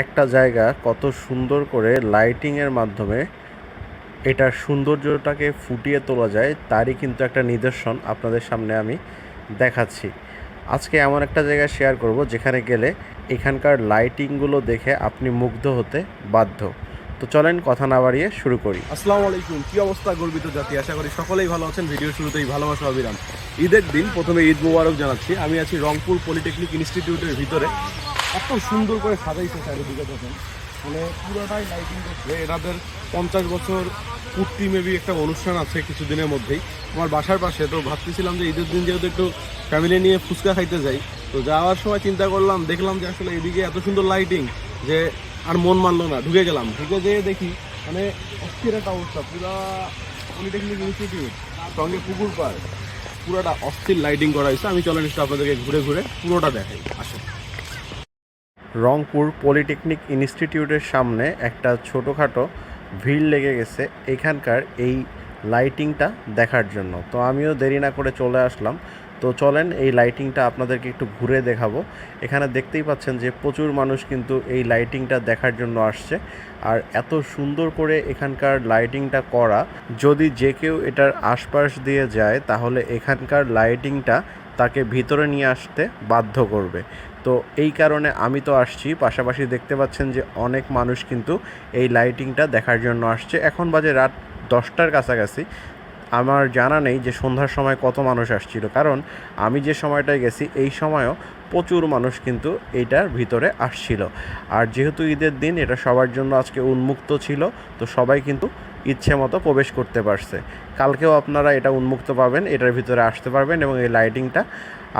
একটা জায়গা কত সুন্দর করে লাইটিংয়ের মাধ্যমে এটার সৌন্দর্যটাকে ফুটিয়ে তোলা যায়, তারই কিন্তু একটা নিদর্শন আপনাদের সামনে আমি দেখাচ্ছি। আজকে এমন একটা জায়গা শেয়ার করব যেখানে গেলে এখানকার লাইটিংগুলো দেখে আপনি মুগ্ধ হতে বাধ্য। তো চলেন কথা না বাড়িয়ে শুরু করি। আসসালামু আলাইকুম, কি অবস্থা গর্বিত জাতি? আশা করি সকলেই ভালো আছেন। ভিডিও শুরুতেই ভালোবাসা অবিরাম ঈদের দিন প্রথমে ঈদ মুবারক জানাচ্ছি। আমি আছি রংপুর পলিটেকনিক ইনস্টিটিউটের ভিতরে। এত সুন্দর করে সাজাইছে চারিদিকে দেখেন। মানে পুরোটাই লাইটিং করছে এনাদের পঞ্চাশ বছর কুর্তি মেবি একটা অনুষ্ঠান আছে কিছুদিনের মধ্যেই। আমার বাসার পাশে, তো ভাবতেছিলাম যে ঈদের দিন যেহেতু একটু ফ্যামিলি নিয়ে ফুচকা খাইতে যাই, তো যাওয়ার সময় চিন্তা করলাম, দেখলাম যে আসলে এদিকে এত সুন্দর লাইটিং যে আর মন মানলো না, ঢুকে গেলাম। ঢুকে যেয়ে দেখি মানে অস্থির একটা অবস্থা, পুরা পলিটেকনিক ইনস্টিটিউট সঙ্গে পুকুর পার পুরোটা অস্থির লাইটিং করা হয়েছে। আমি চলেন আপনাদেরকে ঘুরে ঘুরে পুরোটা দেখাই। রংপুর পলিটেকনিক ইনস্টিটিউটের সামনে একটা ছোটোখাটো ভিড় লেগে গেছে এখানকার এই লাইটিংটা দেখার জন্য। তো আমিও দেরি না করে চলে আসলাম। তো চলেন এই লাইটিংটা আপনাদেরকে একটু ঘুরে দেখাবো। এখানে দেখতেই পাচ্ছেন যে প্রচুর মানুষ কিন্তু এই লাইটিংটা দেখার জন্য আসছে। আর এত সুন্দর করে এখানকার লাইটিংটা করা, যদি যে কেউ এটার আশপাশ দিয়ে যায়, তাহলে এখানকার লাইটিংটা তাকে ভিতরে নিয়ে আসতে বাধ্য করবে। তো এই কারণে আমি তো আসছি। পাশাপাশি দেখতে পাচ্ছেন যে অনেক মানুষ কিন্তু এই লাইটিংটা দেখার জন্য আসছে। এখন বাজে রাত দশটার কাছাকাছি। আমার জানা নেই যে সন্ধ্যার সময় কত মানুষ আসছিল। কারণ আমি যে সময়টায় গেছি, এই সময়ও প্রচুর মানুষ কিন্তু এইটার ভিতরে আসছিল। আর যেহেতু ঈদের দিন, এটা সবার জন্য আজকে উন্মুক্ত ছিল, তো সবাই কিন্তু ইচ্ছে মতো প্রবেশ করতে পারছে। কালকেও আপনারা এটা উন্মুক্ত পাবেন, এটার ভিতরে আসতে পারবেন এবং এই লাইটিংটা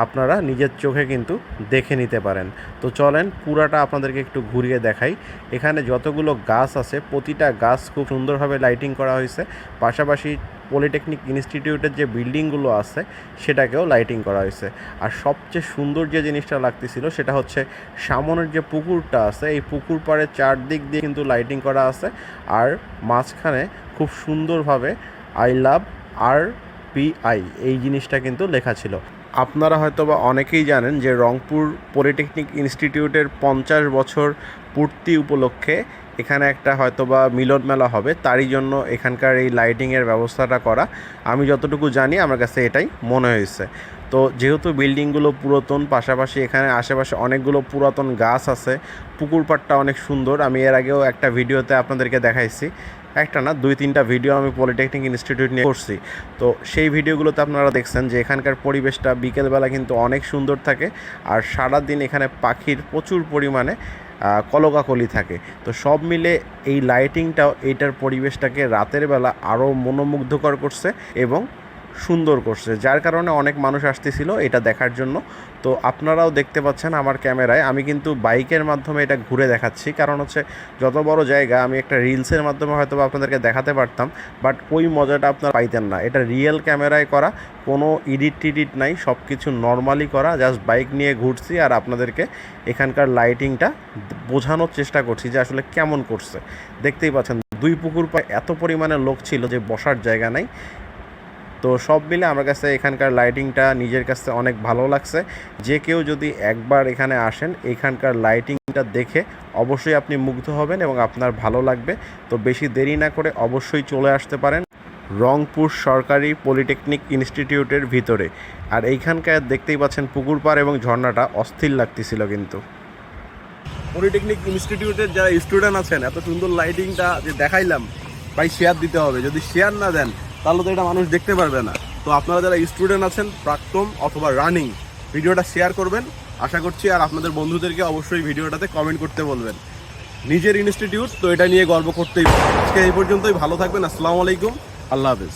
আপনারা নিজের চোখে কিন্তু দেখে নিতে পারেন। তো চলেন পুরাটা আপনাদেরকে একটু ঘুরিয়ে দেখাই। এখানে যতগুলো গাছ আছে, প্রতিটা গাছ খুব সুন্দরভাবে লাইটিং করা হয়েছে। পাশাপাশি পলিটেকনিক ইনস্টিটিউটের যে বিল্ডিংগুলো আছে, সেটাকেও লাইটিং করা হয়েছে। আর সবচেয়ে সুন্দর যে জিনিসটা লাগতেছিল, সেটা হচ্ছে সামনের যে পুকুরটা আছে, এই পুকুর পাড়ের চারদিক দিয়ে কিন্তু লাইটিং করা আছে। আর মাঝখানে খুব সুন্দরভাবে I love R P I, এই জিনিসটা কিন্তু লেখা ছিল। আপনারা হয়তো বা অনেকেই জানেন যে রংপুর পলিটেকনিক ইনস্টিটিউটের পঞ্চাশ বছর পূর্তি উপলক্ষে এখানে একটা হয়তো বা মিলন মেলা হবে। তারই জন্য এখানকার এই লাইটিংয়ের ব্যবস্থাটা করা। আমি যতটুকু জানি, আমার কাছে এটাই মনে হয়েছে। তো যেহেতু বিল্ডিংগুলো পুরাতন, পাশাপাশি এখানে আশেপাশে অনেকগুলো পুরাতন গাছ আছে পুকুর পাড়টা অনেক সুন্দর। আমি এর আগেও একটা ভিডিওতে আপনাদেরকে দেখাইছি। একটা না, দুই, তিনটা ভিডিও আমি পলিটেকনিক ইনস্টিটিউট নিয়ে করছি। তো সেই ভিডিওগুলোতে আপনারা দেখছেন যে এখানকার পরিবেশটা বিকেলবেলা কিন্তু অনেক সুন্দর থাকে আর সারা দিন এখানে পাখির প্রচুর পরিমাণে কলকাকলি থাকে। তো সব মিলে এই লাইটিংটাও এইটার পরিবেশটাকে রাতের বেলা আরও মনোমুগ্ধকর করছে এবং সুন্দর করছে, যার কারণে অনেক মানুষ আসতেছিল এটা দেখার জন্য। তো আপনারাও দেখতে পাচ্ছেন আমার ক্যামেরায়, আমি কিন্তু বাইকের মাধ্যমে এটা ঘুরে দেখাচ্ছি। কারণ হচ্ছে যত বড় জায়গা, আমি একটা রিলসের মাধ্যমে হয়তো আপনাদেরকে দেখাতে পারতাম বাট ওই মজাটা আপনারা পাইতেন না। এটা রিয়েল ক্যামেরায় করা, কোনো এডিট টিডিট নাই সব কিছু নর্মালি করা জাস্ট বাইক নিয়ে ঘুরছি আর আপনাদেরকে এখানকার লাইটিংটা বোঝানোর চেষ্টা করছি যে আসলে কেমন করছে। দেখতেই পাচ্ছেন, দুই পুকুর পায় এত পরিমাণে লোক ছিল যে বসার জায়গা নাই। তো সব মিলে আমার কাছে এখানকার লাইটিংটা নিজের কাছে অনেক ভালো লাগছে। যে কেউ যদি একবার এখানে আসেন, এখানকার লাইটিংটা দেখে অবশ্যই আপনি মুগ্ধ হবেন এবং আপনার ভালো লাগবে। তো বেশি দেরি না করে অবশ্যই চলে আসতে পারেন রংপুর সরকারি পলিটেকনিক ইনস্টিটিউটের ভিতরে। আর এইখানকার দেখতেই পাচ্ছেন পুকুর পাড় এবং ঝর্ণাটা অস্থির লাগতেছিল কিন্তু। পলিটেকনিক ইনস্টিটিউটের যারা স্টুডেন্ট আছেন, এত সুন্দর লাইটিংটা যে দেখাইলাম, ভাই শেয়ার দিতে হবে। যদি শেয়ার না দেন তাহলে তো এটা মানুষ দেখতে পারবে না। তো আপনারা যারা স্টুডেন্ট আছেন প্রাক্তম অথবা রানিং ভিডিওটা শেয়ার করবেন। আশা করছি আর আপনাদের বন্ধুদেরকে অবশ্যই ভিডিওটাতে কমেন্ট করতে বলবেন। নিজের ইনস্টিটিউট তো এটা নিয়ে গর্ব করতেই। আজকে এই পর্যন্তই, ভালো থাকবেন, আসসালামু আলাইকুম, আল্লাহ হাফেজ।